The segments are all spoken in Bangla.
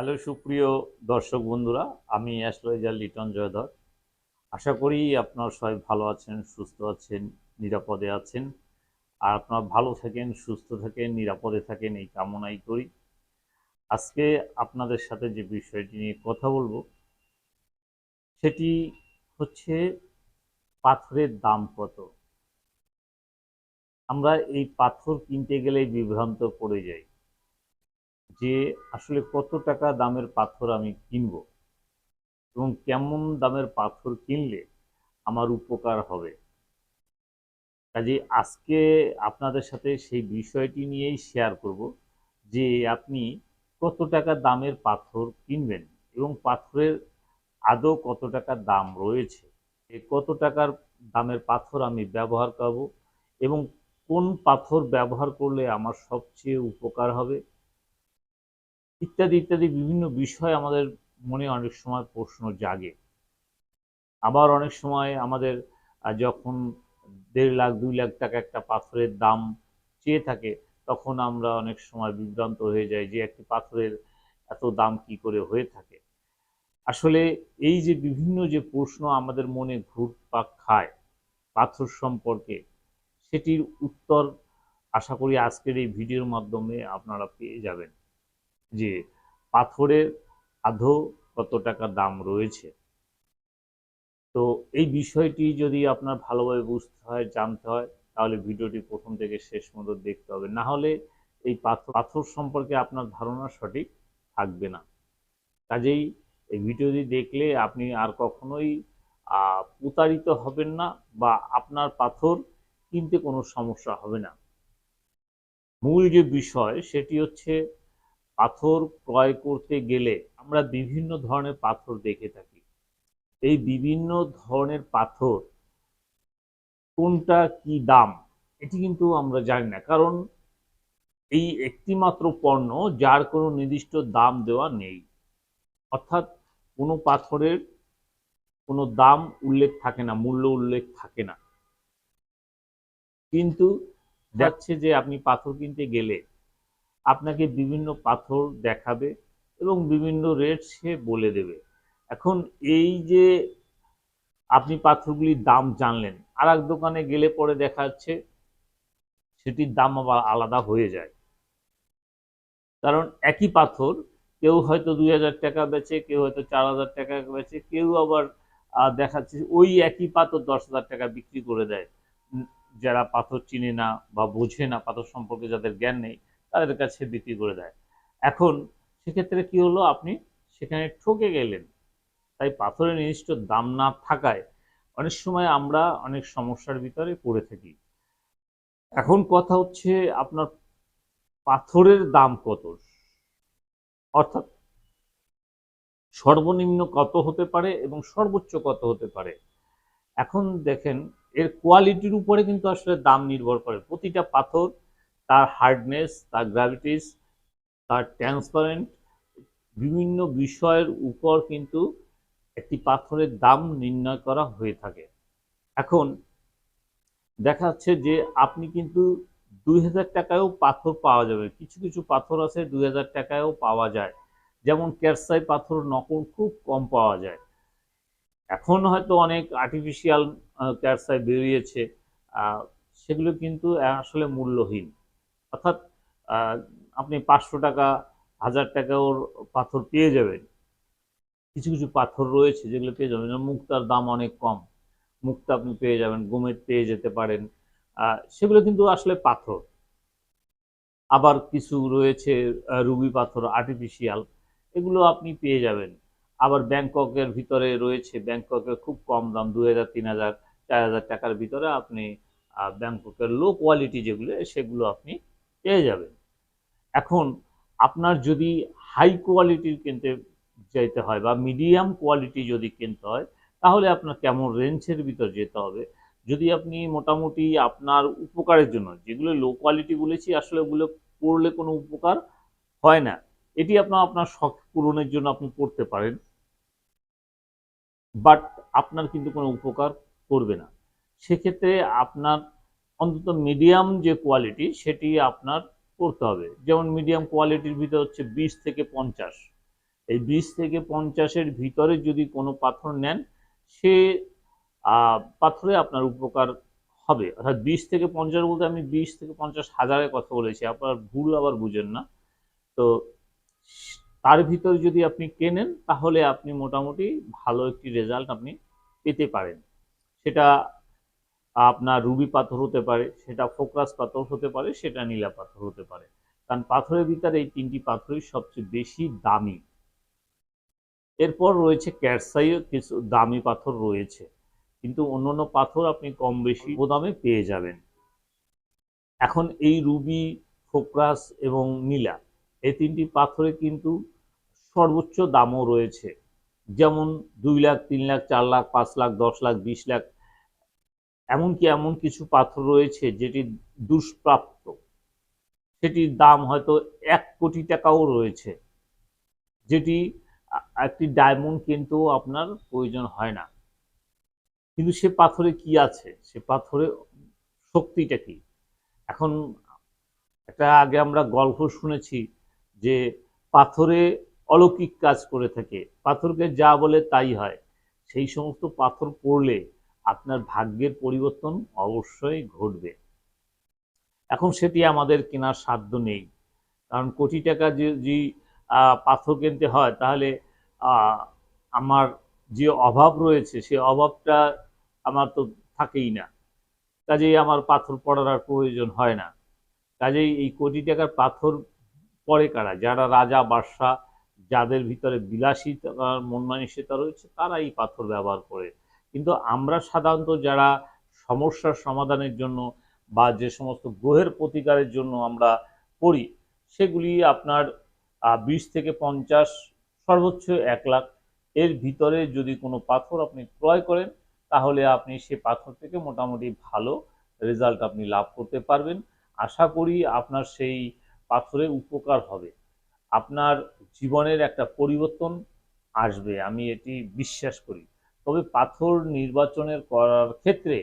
হ্যালো, সুপ্রিয় দর্শক বন্ধুরা, আমি অ্যাস্ট্রোলজার লিটন জয়ধর। আশা করি আপনারা সবাই ভালো আছেন, সুস্থ আছেন, নিরাপদে আছেন। আর আপনারা ভালো থাকেন, সুস্থ থাকেন, নিরাপদে থাকেন, এই কামনাই করি। আজকে আপনাদের সাথে যে বিষয়টি নিয়ে কথা বলব, সেটি হচ্ছে পাথরের দাম কত। আমরা এই পাথর কিনতে গেলেই বিভ্রান্ত পড়ে যাই। যে আসলে কত টাকা দামের পাথর আমি কিনব এবং কেমন দামের পাথর কিনলে আমার উপকার হবে। কাজে আজকে আপনাদের সাথে সেই বিষয়টি নিয়েই শেয়ার করব যে আপনি কত টাকা দামের পাথর কিনবেন এবং পাথরের আদৌ কত টাকা দাম রয়েছে। কত টাকার দামের পাথর আমি ব্যবহার করব এবং কোন পাথর ব্যবহার করলে আমার সবচেয়ে উপকার হবে ইত্যাদি ইত্যাদি বিভিন্ন বিষয় আমাদের মনে অনেক সময় প্রশ্ন জাগে। আবার অনেক সময় আমাদের যখন দেড় লাখ, দুই লাখ টাকা একটা পাথরের দাম চেয়ে থাকে, তখন আমরা অনেক সময় বিভ্রান্ত হয়ে যাই যে একটি পাথরের এত দাম কি করে হয়ে থাকে। আসলে এই যে বিভিন্ন যে প্রশ্ন আমাদের মনে ঘুরপাক খায় পাথর সম্পর্কে, সেটির উত্তর আশা করি আজকের এই ভিডিওর মাধ্যমে আপনারা পেয়ে যাবেন। যে পাথরের আদৌ কত টাকা দাম রয়েছে। তো এই বিষয়টি যদি আপনার ভালোভাবে বুঝতে হয়, জানতে হয়, তাহলে ভিডিওটি প্রথম থেকে শেষ পর্যন্ত দেখতে হবে। না হলে এই পাথর পাথর সম্পর্কে আপনার ধারণা সঠিক থাকবে না। কাজেই এই ভিডিওটি দেখলে আপনি আর কখনোই প্রতারিত হবেন না বা আপনার পাথর কিনতে কোনো সমস্যা হবে না। মূল যে বিষয়, সেটি হচ্ছে পাথর ক্রয় করতে গেলে আমরা বিভিন্ন ধরনের পাথর দেখে থাকি। এই বিভিন্ন ধরনের পাথর কোনটা কি দাম এটি কিন্তু আমরা জানি না। কারণ এই একটিমাত্র পণ্য যার কোনো নির্দিষ্ট দাম দেওয়া নেই। অর্থাৎ কোনো পাথরের কোনো দাম উল্লেখ থাকে না মূল্য উল্লেখ থাকে না। কিন্তু যাচ্ছে যে আপনি পাথর কিনতে গেলে আপনাকে বিভিন্ন পাথর দেখাবে এবং বিভিন্ন রেট সে বলে দেবে। এখন এই যে আপনি পাথরগুলির দাম জানলেন আর এক দোকানে গেলে পরে দেখা যাচ্ছে সেটির দাম আবার আলাদা হয়ে যায়। কারণ একই পাথর, কেউ হয়তো দুই হাজার টাকা বেচে, কেউ হয়তো চার হাজার টাকা বেচে, কেউ আবার দেখাচ্ছে ওই একই পাথর দশ হাজার টাকা বিক্রি করে দেয়। যারা পাথর চিনে না বা বোঝে না, পাথর সম্পর্কে যাদের জ্ঞান নেই তাদের কাছে বিক্রি করে দেয়। এখন সেক্ষেত্রে কি হলো? আপনি সেখানে ঠকে গেলেন। তাই পাথরের নির্দিষ্ট দাম না থাকায় অনেক সময় আমরা অনেক সমস্যার ভিতরে পড়ে থাকি। এখন কথা হচ্ছে আপনার পাথরের দাম কত? অর্থাৎ সর্বনিম্ন কত হতে পারে এবং সর্বোচ্চ কত হতে পারে? এখন দেখেন, এর কোয়ালিটির উপরে কিন্তু আসলে দাম নির্ভর করে। প্রতিটা পাথর তার হার্ডনেস তার গ্র্যাভিটিস তার ট্রান্সপারেন্ট বিভিন্ন বিষয়ের উপর কিন্তু একটি পাথরের দাম নির্ণয় করা হয়ে থাকে। এখন দেখা যাচ্ছে যে আপনি কিন্তু দুই হাজার টাকায়ও পাথর পাওয়া যাবে। কিছু কিছু পাথর আছে দুই হাজার টাকায়ও পাওয়া যায়। যেমন ক্যারসাই পাথর নকল খুব কম পাওয়া যায়। এখন হয়তো অনেক আর্টিফিশিয়াল ক্যারসাই বেরিয়েছে। সেগুলো কিন্তু আসলে মূল্যহীন। অর্থাৎ আপনি পাঁচশো টাকা, হাজার টাকা ওর পাথর পেয়ে যাবেন। কিছু কিছু পাথর রয়েছে যেগুলো পেয়ে যাবেন। মুক্তার দাম অনেক কম। মুক্তা আপনি পেয়ে যাবেন গোমেদ পেয়ে যেতে পারেন। সেগুলো কিন্তু আসলে পাথর। আবার কিছু রয়েছে রুবি পাথর আর্টিফিশিয়াল এগুলো আপনি পেয়ে যাবেন। আবার ব্যাংককের ভিতরে রয়েছে, ব্যাংককের খুব কম দাম দু হাজার তিন হাজার চার হাজার টাকার ভিতরে আপনি ব্যাংককের লো কোয়ালিটি যেগুলো, সেগুলো আপনি পেয়ে যাবেন এখন আপনার যদি হাই কোয়ালিটির কিনতে যেতে হয় বা মিডিয়াম কোয়ালিটি যদি কিনতে হয়, তাহলে আপনার কেমন রেঞ্জের ভিতর যেতে হবে? যদি আপনি মোটামুটি আপনার উপকারের জন্য, যেগুলো লো কোয়ালিটি বলেছি, আসলে ওগুলো পড়লে কোনো উপকার হয় না। এটি আপনার আপনার শখ পূরণের জন্য আপনি পড়তে পারেন। বাট আপনার কিন্তু কোনো উপকার করবে না। সেক্ষেত্রে আপনার অন্তত মিডিয়াম যে কোয়ালিটি সেটি আপনার করতে হবে। যেমন মিডিয়াম কোয়ালিটির ভিতর হচ্ছে বিশ থেকে পঞ্চাশ। এই বিশ থেকে পঞ্চাশের ভিতরে যদি কোনো পাথর নেন, সে পাথরে আপনার উপকার হবে। অর্থাৎ বিশ থেকে পঞ্চাশ বলতে আমি বিশ থেকে পঞ্চাশ হাজারের কথা বলেছি, আপনার ভুল আবার বুঝেন না। তো, তার ভিতরে যদি আপনি কেনেন, তাহলে আপনি মোটামুটি ভালো একটি রেজাল্ট আপনি পেতে পারেন। সেটা আপনার রুবি পাথর হতে পারে, সেটা ফোকরাস পাথর হতে পারে, সেটা নীলা পাথর হতে পারে। কারণ পাথরের ভিতরে এই তিনটি পাথরই সবচেয়ে বেশি দামি। এরপর রয়েছে ক্যারসাইও, কিছু দামি পাথর রয়েছে। কিন্তু অন্যান্য পাথর আপনি কম বেশি দামে পেয়ে যাবেন। এখন এই রুবি, ফোকরাস এবং নীলা, এই তিনটি পাথরে কিন্তু সর্বোচ্চ দামও রয়েছে। যেমন দুই লাখ, তিন লাখ, চার লাখ, পাঁচ লাখ, দশ লাখ, বিশ লাখ এমনকি এমন কিছু পাথর রয়েছে যেটি দুষ্প্রাপ্য। সেটির দাম হয়তো এক কোটি টাকাও রয়েছে। যেটি একটি ডায়মন্ড কিন্তু আপনার প্রয়োজন হয় না। কিন্তু সে পাথরে কি আছে? সে পাথরে শক্তিটা কি? এখন একটা আগে আমরা গল্প শুনেছি যে পাথরে অলৌকিক কাজ করে থাকে। পাথরকে যা বলে তাই হয়। সেই সমস্ত পাথর পড়লে আপনার ভাগ্যের পরিবর্তন অবশ্যই ঘটবে। এখন সেটি আমাদের কেনার সাধ্য নেই। কারণ কোটি টাকা যদি পাথর কিনতে হয়, তাহলে আমার যে অভাব রয়েছে, সে অভাবটা আমার তো থাকেই না। কাজেই আমার পাথর পড়ার আর প্রয়োজন হয় না। কাজেই এই কোটি টাকার পাথর পরে কারা? যারা রাজা, বাদশাহ, যাদের ভিতরে বিলাসিতা মন রয়েছে, তারা এই পাথর ব্যবহার করে কিন্তু আমরা সাধারণত যারা সমস্যার সমাধানের জন্য বা যে সমস্ত গ্রহের প্রতিকারের জন্য আমরা করি সেগুলি আপনার বিশ থেকে পঞ্চাশ, সর্বোচ্চ এক লাখ। এর ভিতরে যদি কোনো পাথর আপনি ক্রয় করেন, তাহলে আপনি সে পাথর থেকে মোটামুটি ভালো রেজাল্ট আপনি লাভ করতে পারবেন। আশা করি আপনার সেই পাথরে উপকার হবে। আপনার জীবনের একটা পরিবর্তন আসবে, আমি এটি বিশ্বাস করি। তবে পাথর নির্বাচনের করার ক্ষেত্রে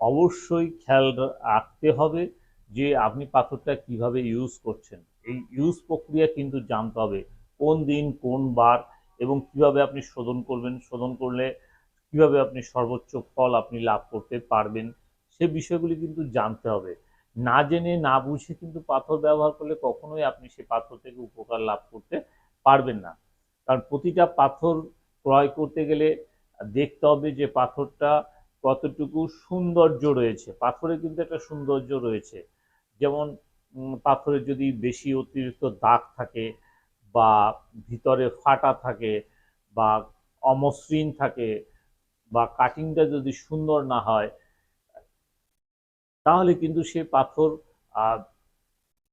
অবশ্যই খেয়াল রাখতে হবে যে আপনি পাথরটা কীভাবে ইউজ করছেন। এই ইউজ প্রক্রিয়া কিন্তু জানতে হবে কোন দিন, কোন বার এবং কীভাবে আপনি শোধন করবেন, শোধন করলে কীভাবে আপনি সর্বোচ্চ ফল আপনি লাভ করতে পারবেন, সে বিষয়গুলি কিন্তু জানতে হবে। না জেনে না বুঝে কিন্তু পাথর ব্যবহার করলে কখনোই আপনি সে পাথর থেকে উপকার লাভ করতে পারবেন না। কারণ প্রতিটা পাথর ক্রয় করতে গেলে দেখতে হবে যে পাথরটা কতটুকু সৌন্দর্য রয়েছে। পাথরে কিন্তু একটা সৌন্দর্য রয়েছে। যেমন পাথরে যদি বেশি অতিরিক্ত দাগ থাকে বা ভিতরে ফাটা থাকে বা অমসৃণ থাকে বা কাটিংটা যদি সুন্দর না হয়, তাহলে কিন্তু সে পাথর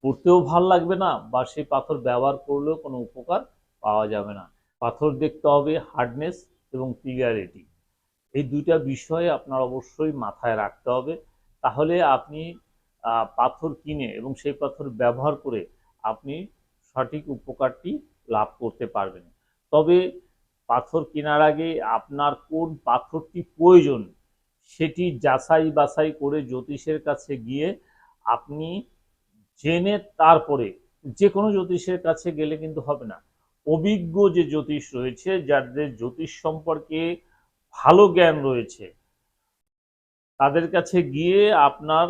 পড়তেও ভালো লাগবে না বা সেই পাথর ব্যবহার করলেও কোনো উপকার পাওয়া যাবে না। পাথর দেখতে হবে হার্ডনেস এবং ক্লিয়ারিটি এই দুইটা বিষয় আপনার অবশ্যই মাথায় রাখতে হবে। তাহলে আপনি পাথর কিনে এবং সেই পাথর ব্যবহার করে আপনি সঠিক উপকারটি লাভ করতে পারবেন। তবে পাথর কেনার আগে আপনার কোন পাথরটি প্রয়োজন সেটি যাচাই বাছাই করে জ্যোতিষের কাছে গিয়ে আপনি জেনে তারপরে যে কোনো জ্যোতিষের কাছে গেলে কিন্তু হবে না। অভিজ্ঞ যে জ্যোতিষ রয়েছে, যাদের জ্যোতিষ সম্পর্কে ভালো জ্ঞান রয়েছে, তাদের কাছে গিয়ে আপনার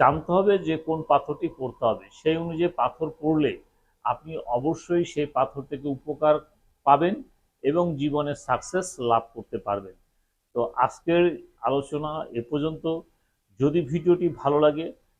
জানতে হবে যে কোন পাথরটি পড়তে হবে। সেই অনুযায়ী পাথর পড়লে আপনি অবশ্যই সেই পাথর থেকে উপকার পাবেন এবং জীবনে সাকসেস লাভ করতে পারবেন। তো আজকের আলোচনা এ পর্যন্ত। যদি ভিডিওটি ভালো লাগে